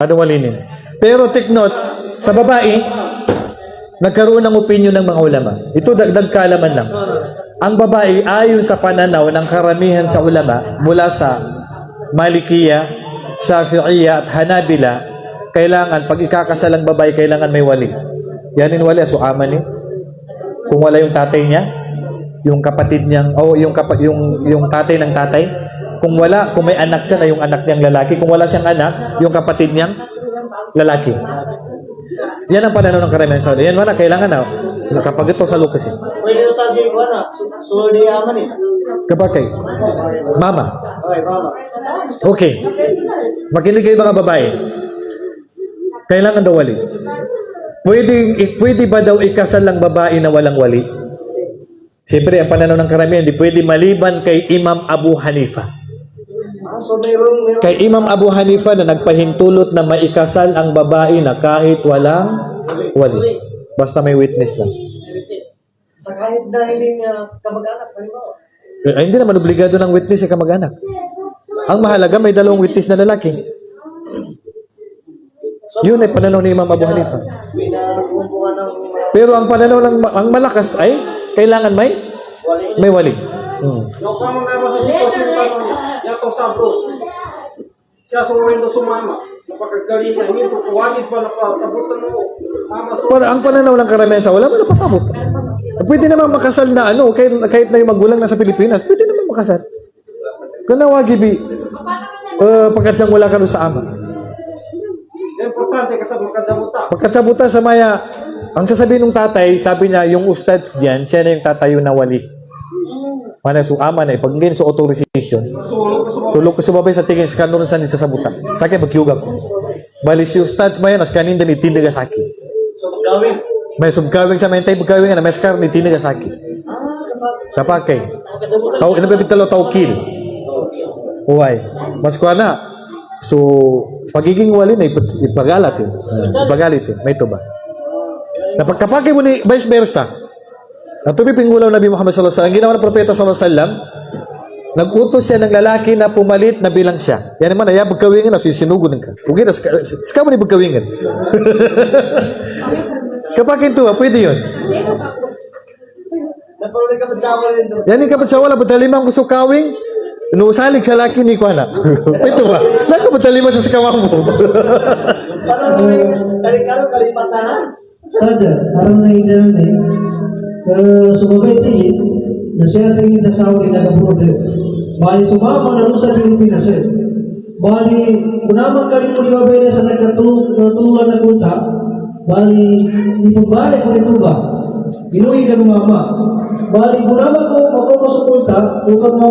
Ano walinin? Pero take note, sa babae, nagkaroon ng opinion ng mga ulama. Ito dagdag kaalaman lang. Ang babae, ayon sa pananaw ng karamihan sa ulama, mula sa Malikiya, Shafi'iyya at Hanabila, kailangan, pag ikakasal ang babae, kailangan may wali. Yanin wali, so aman eh. Kung wala yung tatay niya, yung kapatid niyang, o yung, kapa, yung, yung tatay ng tatay, kung wala, kung may anak siya na yung anak niyang lalaki, kung wala siyang anak, yung kapatid niyang lalaki. Yan ang pananaw ng karamihan sa Yan wala, kailangan na. Nakapag ito sa Lucas eh. Pwede na tayo ko na. Sulod di yaman eh. Kapag mama, Okay, mama. okay. Makinig kayo mga babae. Kailangan daw wali. Pwede, pwede ba daw ikasal ang babae na walang wali? Siyempre, ang pananaw ng karamihan, hindi pwede maliban kay Imam Abu Hanifa. So. Kay Imam Abu Hanifa na nagpahintulot na maikasal ang babae na kahit walang wali. Basta may witness lang. Sa kahit na hindi niya kamag-anak, halimbawa. Eh, Ay, hindi naman obligado ng witness sa kamag-anak. Ang mahalaga, may dalawang witness na lalaki. Yun ay pananaw ni Imam Abu Hanifa. Pero ang pananaw ng ang malakas ay kailangan may may wali. Hmm. Yung kamo na sa sitwasyon tanong niya, yan to sabro. Siya sumurin do sumama. Napakagalingan, nito kuwagid pa na pa, sabutan mo. Mama, so, Para ang pananaw ng karamihan sa wala mo na pasabot. Pwede naman makasal na ano, kahit, kahit na yung magulang nasa Pilipinas, pwede naman makasal. Kung nawagibi, uh, pagkat siyang wala ka doon sa ama. importante kasi magkasabuta. Pagkatsabutan sa maya, ang sasabihin ng tatay, sabi niya, yung ustads diyan, siya na yung tatayo na wali. Mana su ama na, pag ngayon sa authorization, ka sulok ko sumabay sa tingin, sa kanon sa sa sabutan. Sa akin, magkiyugag ko. Bali si ustads maya, nas kanin din itindaga sa akin. May subkawing sa mentay, pagkawing na, may skar ni itindaga sa akin. Ah, Sa pakay. Tau, ina ba bitalo tau kill. Huway. Mas kwa na. So, pagiging wali na ipag- ipagalat ipagalit. May ito ba? Na pagkapakay mo ni vice versa, ang tumiping ulaw Nabi Muhammad sallallahu alaihi wasallam, ang ginawa ng propeta sallallahu alaihi wasallam, nag-utos siya ng lalaki na pumalit na bilang siya. Yan naman, ay bagkawingan na, sinugunan ka. Huwag na, ska mo ni bagkawingan. Kapag ito, pwede yun. Yan yung kapag sa wala, batalimang gusto kawing, nuusalig sa laki ni Kuana. Ito ba? Naka batalima sa sakawang mo. Parang kalikalo, kalipatanan. saja karena idane eh, sumabay tingin na siya tingin sa Saudi nag-problem. Bali sumama na sa Pilipinas eh. Bali, kunaman kali mo di babay na sa nagkatulungan na kunta, bali, ipabalik mo nito ba? Inuwi ka ng mama. Bali, kunaman ko, kunta, kung mama